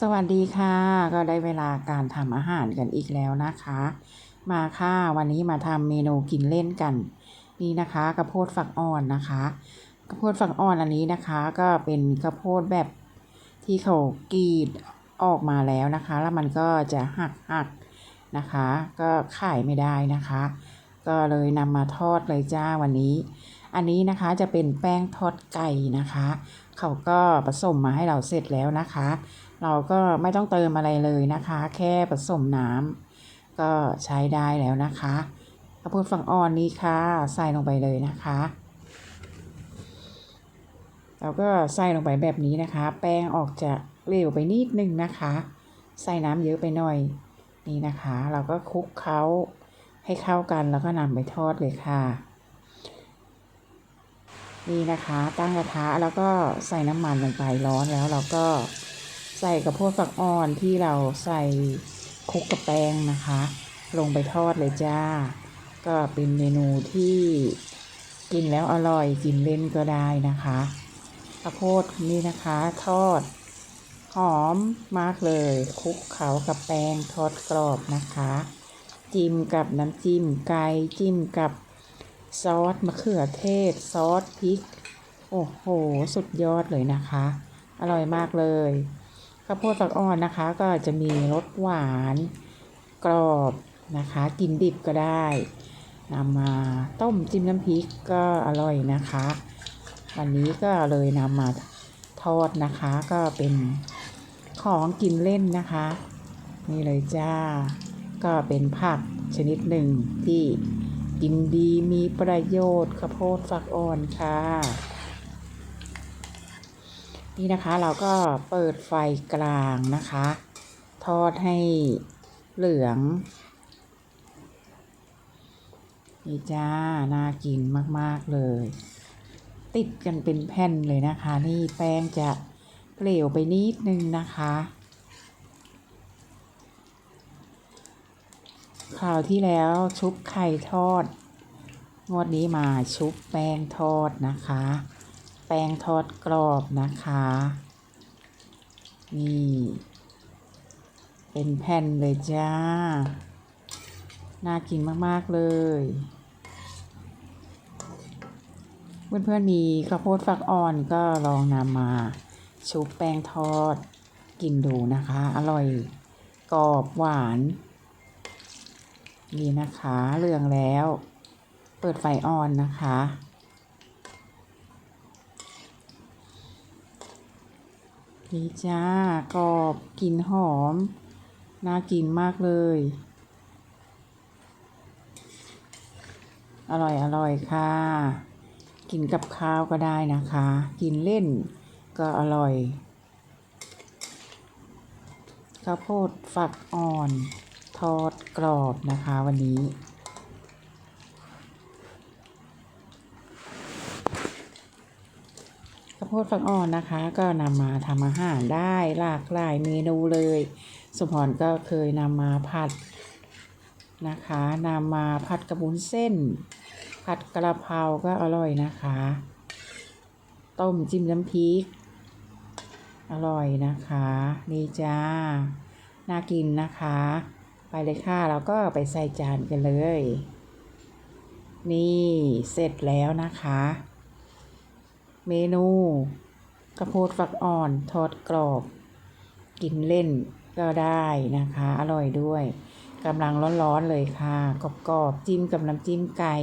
สวัสดีค่ะ ก็ได้เวลาการทำอาหารกันอีกแล้วนะคะ มาค่ะวันนี้มาทำเมนูกินเล่นกัน นี่นะคะกระโพดฝักอ่อนนะคะกระโพดฝักอ่อนอันนี้นะคะ ก็เป็นกระโพดแบบที่เขากรีดออกมาแล้วนะคะ แล้วมันก็จะหักหักนะคะ ก็ขายไม่ได้นะคะ ก็เลยนำมาทอดเลยจ้าวันนี้ อันนี้นะคะจะเป็นแป้งทอดไก่นะคะ เขาก็ผสมมาให้เราเสร็จแล้วนะคะ เราก็ไม่ต้องเติมอะไรเลยนะคะ แค่ผสมน้ำก็ใช้ได้แล้วนะคะข้าวโพดฝักอ่อนนี้ค่ะ ใส่ลงไปเลยนะคะเราก็ใส่ลงไปแบบนี้นะคะ แป้งออกจะเหลวไปนิดนึงนะคะ ใส่น้ำเยอะไปหน่อยนี่นะคะ เราก็คลุกเคล้าให้เข้ากันแล้วก็นำไปทอดเลยค่ะ นี่นะคะ ตั้งกระทะแล้วก็ใส่น้ำมันลงไปร้อนแล้วเราก็ ใส่กระโพดฝักอ่อนที่เราใส่คลุกกับแป้งนะคะ ลงไปทอดเลยจ้า ก็เป็นเมนูที่กินแล้วอร่อยกินเล่นก็ได้นะคะข้าวโพดนี่นะคะทอด หอมมากเลยคลุกเขากับแป้งทอดกรอบนะคะ จิ้มกับน้ำจิ้มไก่จิ้มกับซอสมะเขือเทศ ซอสพริก โอ้โห สุดยอดเลยนะคะ อร่อยมากเลย ข้าวโพดฝักอ่อนนะคะ ก็จะมีรสหวานกรอบนะคะ กินดิบก็ได้นำมาต้มจิ้มน้ำพริกก็อร่อยนะคะ วันนี้ก็เลยนำมาทอดนะคะก็เป็นของกินเล่นนะคะ นี่เลยจ้า ก็เป็นผักชนิดหนึ่งที่กินดีมีประโยชน์ข้าวโพดฝักอ่อนค่ะ นี่นะคะเราก็เปิดไฟกลางนะคะ ทอดให้เหลือง นี่จ้า น่ากินมาก ๆ เลย ติดกันเป็นแผ่นเลยนะคะ นี่แป้งจะเหลวไปนิดนึงนะคะคราวที่แล้วชุบไข่ทอด งวดนี้มาชุบแป้งทอดนะคะ ป้งทอดกรอบนะคะ นี่ เป็นแผ่นเลยจ้า น่ากินมาก ๆ เลย เพื่อน ๆ มีข้าวโพดฝักอ่อนก็ลองนำมาชุบแป้งทอดกินดูนะคะ อร่อยกรอบหวาน นี่นะคะ เรืองแล้ว เปิดไฟอ่อนนะคะ นี่จ้ากรอบกลิ่นหอม น่ากินมากเลย อร่อยอร่อยค่ะ กินกับข้าวก็ได้นะคะ กินเล่นก็อร่อยข้าวโพดฝักอ่อน ทอดกรอบนะคะวันนี้ ข้าวโพดฝักอ่อนนะคะ ก็นำมาทำอาหารได้หลากหลายเมนูเลยสมพรก็เคยนำมาผัดนะคะนำมาผัดกระบุนเส้น ผัดกระเพราก็อร่อยนะคะ ต้มจิ้มน้ำพริก อร่อยนะคะนี่จ้า น่ากินนะคะ ไปเลยค่ะเราก็ไปใส่จานกันเลย นี่เสร็จแล้วนะคะ เมนูกระโพดฝักอ่อนทอดกรอบ กินเล่นก็ได้นะคะ อร่อยด้วยกำลังร้อนๆเลยค่ะกรอบๆจิ้มกับน้ำจิ้มไก่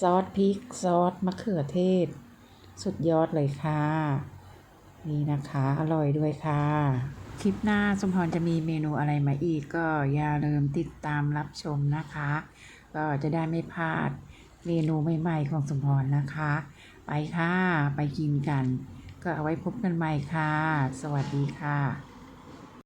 ซอสพริก ซอสมะเขือเทศ สุดยอดเลยค่ะ นี่นะคะ อร่อยด้วยค่ะ คลิปหน้าสมพรจะมีเมนูอะไรมาอีกก็อย่าลืมติดตามรับชมนะคะ ก็จะได้ไม่พลาดเมนูใหม่ๆของสมพรนะคะ ไปค่ะ ไปกินกัน ก็เอาไว้พบกันใหม่ค่ะ สวัสดีค่ะ